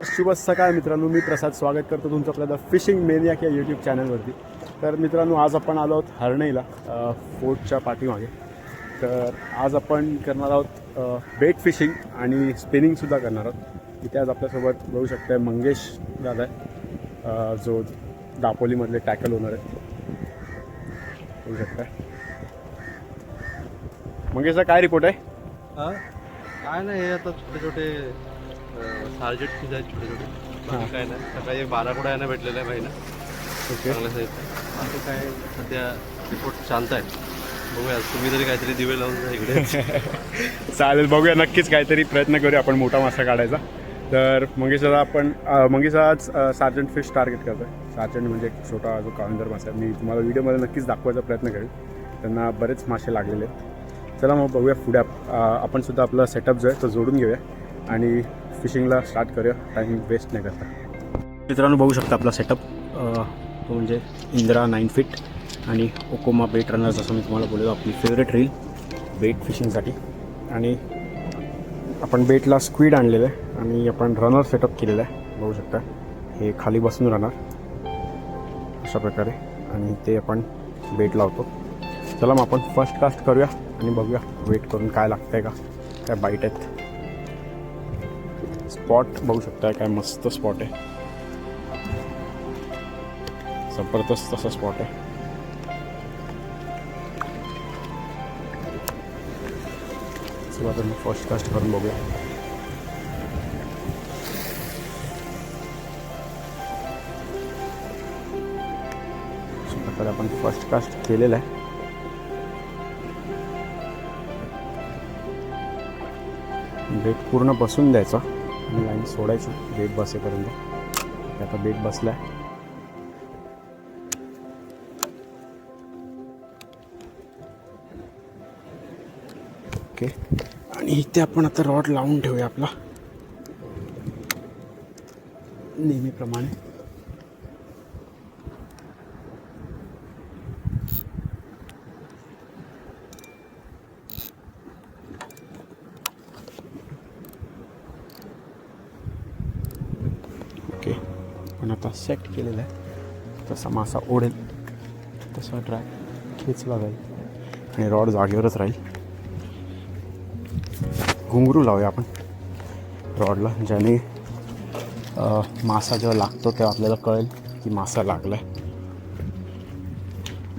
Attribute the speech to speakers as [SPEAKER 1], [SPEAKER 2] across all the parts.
[SPEAKER 1] शुभ सकाळ मित्रांनो मी प्रसाद स्वागत करतो तुमचं आपल्या द फिशिंग मेनियाक या यूट्यूब चॅनलवरती तर मित्रांनो आज आपण आलो आहोत हरणईला फोर्टच्या पाठीमागे. तर आज आपण करणार आहोत बेट फिशिंग आणि स्पिनिंगसुद्धा करणार आहोत. इथे आज आपल्यासोबत बघू शकताय मंगेश दादा आहे. जो दापोलीमधले टॅकल होणार आहे. बघू शकता मंगेशचा काय रिपोर्ट आहे?
[SPEAKER 2] काय नाही आता छोटे छोटे टार्गेट फिश आहेत छोटे छोटे. बाकी काय नाही. सकाळी एक बारा कुठे यायला भेटलेलं आहे भाईना.
[SPEAKER 1] ओके.
[SPEAKER 2] चांगल्या बाकी काय सध्या रिपोर्ट शांत आहे बघूया तुम्ही तरी काहीतरी दिवे लावून जा इकडे.
[SPEAKER 1] चालेल बघूया. नक्कीच काहीतरी प्रयत्न करूया आपण मोठा मासा काढायचा. तर मंगेश दादा आपण अ, मंगेश दादा आज सार्जंट फिश टार्गेट करतो आहे सार्जंट म्हणजे एक छोटा जो काळंदर मासा आहे. मी तुम्हाला व्हिडिओमध्ये नक्कीच दाखवायचा प्रयत्न करेल. त्यांना बरेच मासे लागलेले आहेत. चला मग बघूया पुढे आप- अ, आपण सुद्धा आपला सेटअप जो आहे तो जोडून घेऊया. आणि फिशिंगला स्टार्ट करूया टाईम वेस्ट नाही करता. मित्रांनो बघू शकता आपला सेटअप तो म्हणजे इंदिरा नाईन फिट आणि ओकोमा बेट रनर जसं मी तुम्हाला बोललो. आपली फेवरेट रील बेट फिशिंगसाठी. आणि आपण बेटला स्क्वीड आणलेलं आहे आणि आपण रनर सेटअप केलेलं आहे. बघू शकता हे खाली बसून राहणार. अशा प्रकारे. आणि ते आपण बेट लावतो. चला मग आपण फर्स्ट कास्ट करूया आणि बघूया वेट करून काय लागतं आहे का. काय बाईट आहेत. स्पॉट बघू शकता काय मस्त स्पॉट आहे. जबरदस्त तसा स्पॉट आहे. चला तर फर्स्ट कास्ट करून बघूया. अशा प्रकारे आपण फर्स्ट कास्ट केलेलं आहे. बेट पूर्ण बसून द्यायचा. आणि लाईन सोडायची बेट बसेपर्यंत. आता बेट बसला आहे ओके. आणि इथे आपण आता रॉड लावून ठेवूया आपला. नेहमीप्रमाणे ओके पण आता सेट केलेला आहे. तसा मासा ओढेल तसा ड्राय खेचला जाईल आणि रॉड जागेवरच राहील. घुंगरू लावूया आपण. रॉडला ज्याने मासा जेव्हा लागतो तेव्हा आपल्याला कळेल की मासा लागला आहे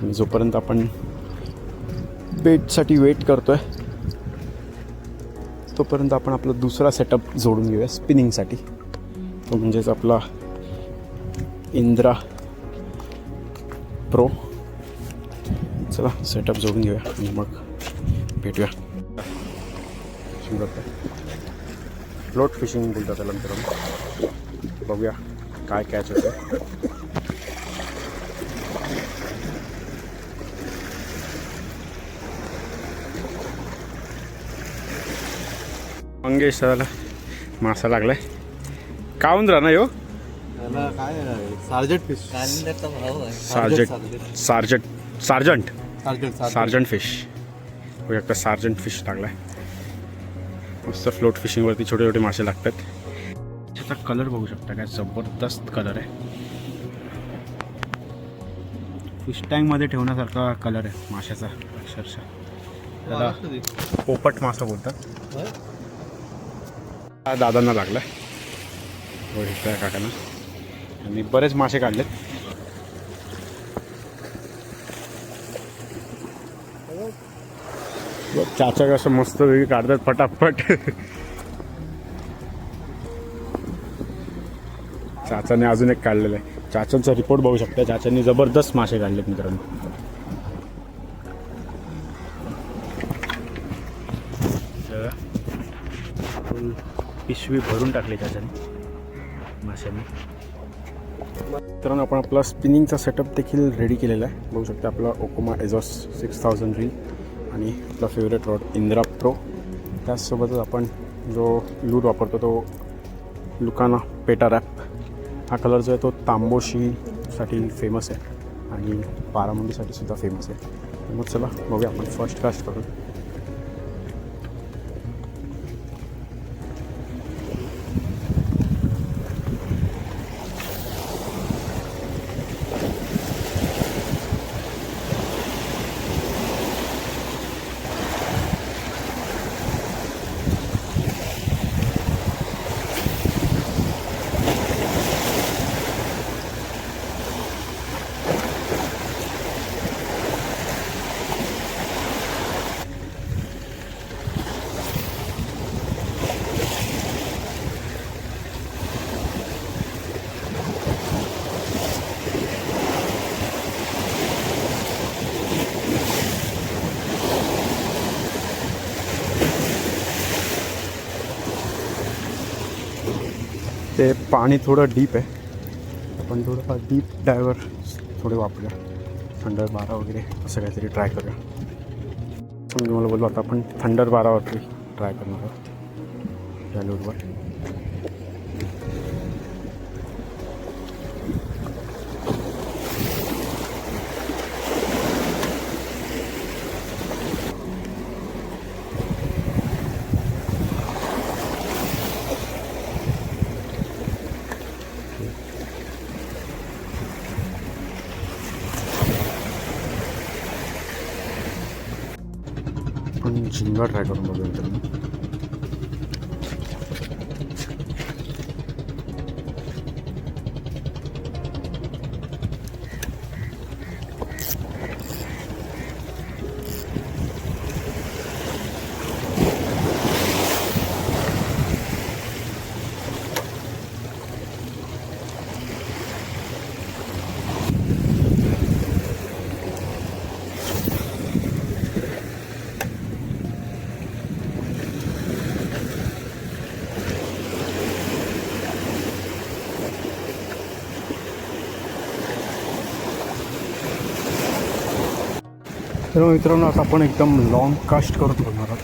[SPEAKER 1] आणि जोपर्यंत आपण बेटसाठी वेट करतो आहे तोपर्यंत आपण आपला दुसरा सेटअप जोडून घेऊया स्पिनिंगसाठी तो म्हणजेच आपला इंद्रा प्रो चला सेटअप जोडून घेऊया आणि मग भेटूया. फ्लोट फिशिंग बोलतात त्याला मित्रांनो. बघूया काय कॅच होतं मंगेश सराला मासा लागलाय. काउन राहणार यो?
[SPEAKER 2] त्याला काय सार्जेट फिश
[SPEAKER 3] कांद्याचा भाव आहे.
[SPEAKER 1] Sergeant sergeant sergeant
[SPEAKER 2] sergeant
[SPEAKER 1] sergeant fish बघू शकता सार्जंट फिश लागलाय मस्त फ्लोट फिशिंगवरती छोटे छोटे मासे लागतात. त्याचा कलर बघू शकता काय जबरदस्त कलर आहे. फिश टँकमध्ये ठेवण्यासारखा कलर आहे माशाचा अक्षरशः. त्याला पोपट मासा बोलतात. हा दादांना लागलाय. बघू शकता काकांना. आणि बरेच मासे काढलेत. चाचा कसं मस्त वेगळी काढतात फटाफट. चाचाने अजून एक काढलेलं आहे. चाचांचा रिपोर्ट बघू शकता. चाचांनी जबरदस्त मासे काढलेत मित्रांनो. पिशवी भरून टाकली त्याच्याने माशांनी. मित्रांनो आपण आपला स्पिनिंगचा सेटअप देखील रेडी केलेला आहे. बघू शकता आपला ओकोमा एझॉस सिक्स थाउजंड रील आणि आपला फेवरेट रॉड इंदिरा प्रो त्याचसोबतच आपण जो लूट वापरतो तो लुकाना पेटा रॅप हा कलर जो आहे तो तांबोशीसाठी फेमस आहे आणि बारामुंडीसाठी सुद्धा फेमस आहे. मग चला बघूया आपण फर्स्ट कास्ट करू ते पाणी थोडं डीप आहे. आपण थोडंफार डीप डायवर थोडे वापरूया. थंडर बारा वगैरे असं काहीतरी ट्राय करूया. सो मी तुम्हाला बोललो आता आपण थंडर बारावरती ट्राय करणार आहोत. या आपण झिंगा ट्राय करून बघूया मित्रांनो तर मित्रांनो आता आपण एकदम लॉंग कास्ट करून बघणार आहोत.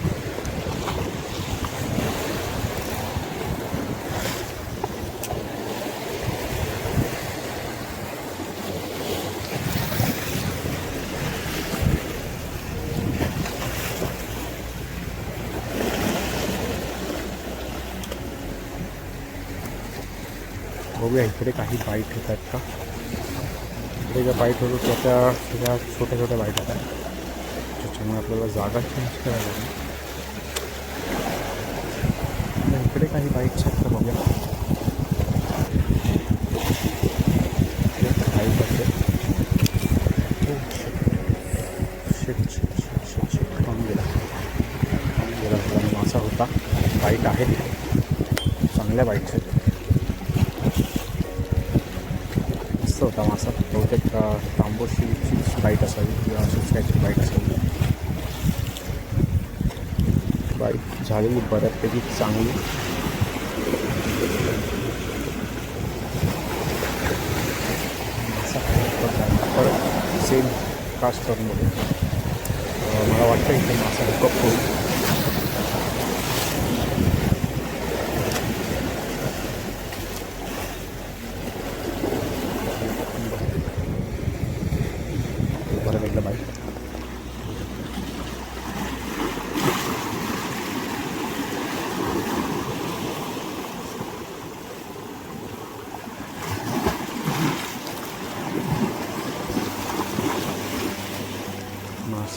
[SPEAKER 1] बघूया इकडे काही बाईट येत आहेत का? इकडे ज्या बाईट होतो त्या त्या छोट्या छोट्या बाईट आहेत त्याच्यामुळे आपल्याला जागा चेंज करायला लागेल. इकडे काही बाईक्स आहेत का बघूया. बाईक आहे शिट शिट शिट शिट गेला खाऊन गेला मासा होता. बाईट आहे. चांगल्या बाईट्स आहेत मस्त होता मासा. बहुतेक तांबोशी तांबोशीचीच बाईट असावी किंवा अशीच काहीतरी बाईट असावी. बाईक झालेली बऱ्यापैकी चांगली. परत सेम कास्ट करून मला वाटतं इथे मासा हुकअप होईल.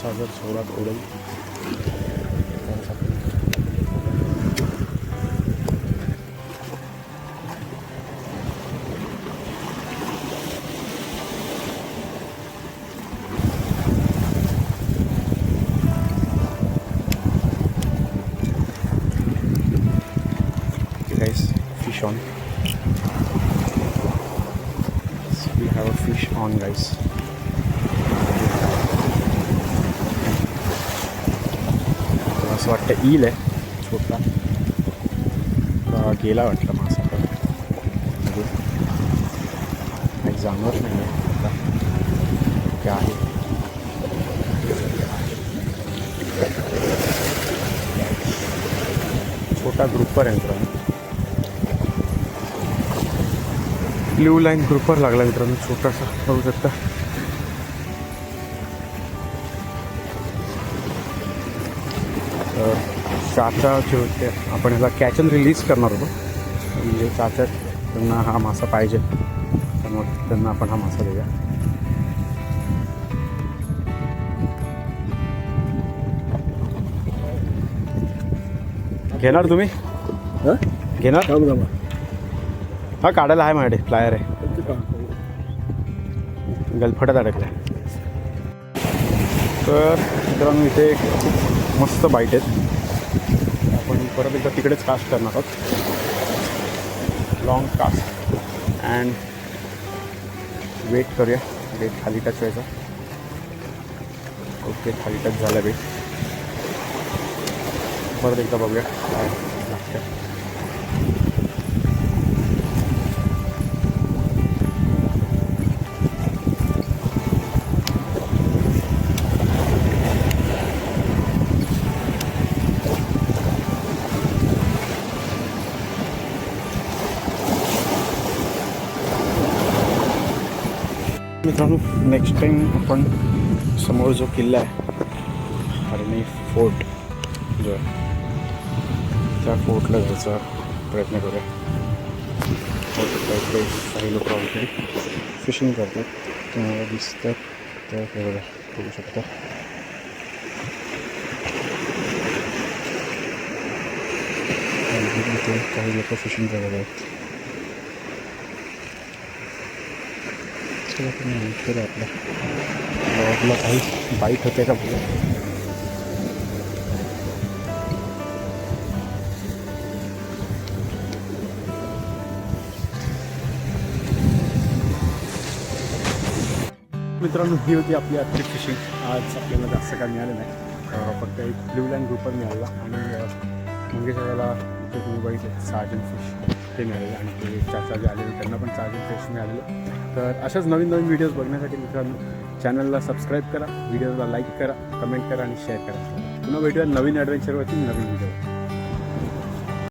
[SPEAKER 1] मासा जर जोरात उडेल तरच आपण Okay, guys, fish on. So we have a fish on, guys. असं वाटतं. ईल आहे. छोटा. गेला वाटतं मासा म्हणजे काही जाणवत नाही आहे आता काय आहे. छोटा ग्रुपर आहे मित्रांनो. ब्ल्यू लाईन ग्रुपर लागला मित्रांनो. छोटासा. बघू शकता. चाचा जे होते आपण ह्याला कॅच अँड रिलीज करणार होतो. म्हणजे चाचा त्यांना हा मासा पाहिजे. त्यामुळे त्यांना आपण हा मासा देऊया. घेणार तुम्ही? घेणार? हा काढायला आहे माझ्याकडे फ्लायर आहे. गलफटात अडकलाय. तर मित्रांनो इथे मस्त बाईट आहेत. आपण परत एकदा तिकडेच कास्ट करणार आहोत. लॉंग कास्ट अँड वेट करूया. वेट खाली टच व्हायचा. ओके खाली टच झाला वेट परत एकदा बघूया. काय लागतं मित्रांनो नेक्स्ट टाईम आपण समोर जो किल्ला आहे आर्मी फोर्ट जो आहे त्या फोर्टला जायचा प्रयत्न करूया. इकडे काही लोक ऑलरेडी फिशिंग करतात तुम्हाला दिसतात तर हे बघा बघू शकता. काही लोक फिशिंग करत आहेत. चला तुम्ही नंतर आपल्या ब्लॉगला काही बाईट होते का? बोला मित्रांनो ही होती आपली आजची फिशिंग आज आपल्याला जास्त काय मिळालं नाही. फक्त एक ब्ल्यू लँड ग्रुपर मिळाला आणि मंगेशाला तुम्ही बघितले सार्जन फिश ते मिळाले आणि ते चालू जे आलेले त्यांना पण चार्जिंग फिश मिळालेलं. तर अशाच नवीन नवीन व्हिडिओज बघण्यासाठी मित्रांनो चॅनलला सबस्क्राईब करा व्हिडिओला लाईक करा कमेंट करा आणि शेअर करा. पुन्हा भेटूया नवीन ॲडव्हेंचरवरती नवीन व्हिडिओ